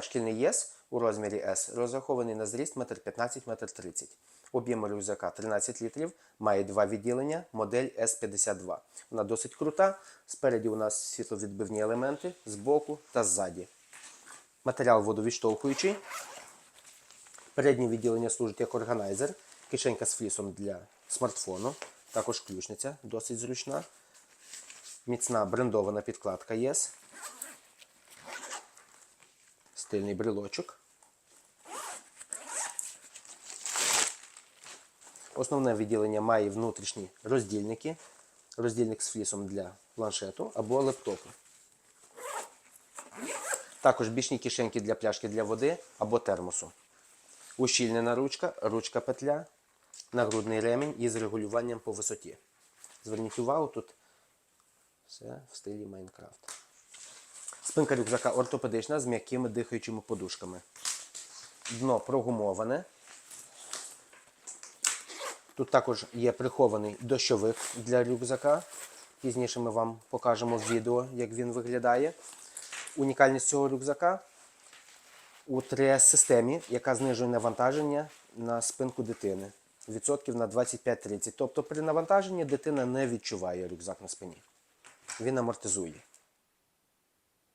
Шкільний ЄС у розмірі С розрахований на зріст 1,15 м. Об'єм рюкзака 13 літрів, має два відділення, модель С52. Вона досить крута. Спереді у нас світловідбивні елементи, збоку та ззаді. Матеріал водовідштовхуючий. Переднє відділення служить як органайзер, кишенька з флісом для смартфону, також ключниця, досить зручна. Міцна брендована підкладка ЄС. Стильний брелочок. Основне відділення має внутрішні роздільники. Роздільник з флісом для планшету або лептопу. Також бічні кишеньки для пляшки для води або термосу. Ущільнена ручка, ручка петля, нагрудний ремінь із регулюванням по висоті. Зверніть увагу, тут все в стилі Майнкрафт. Спинка рюкзака ортопедична з м'якими дихаючими подушками. Дно прогумоване. Тут також є прихований дощовик для рюкзака. Пізніше ми вам покажемо в відео, як він виглядає. Унікальність цього рюкзака у 3С-системі, яка знижує навантаження на спинку дитини відсотків на 25-30. Тобто при навантаженні дитина не відчуває рюкзак на спині. Він амортизує.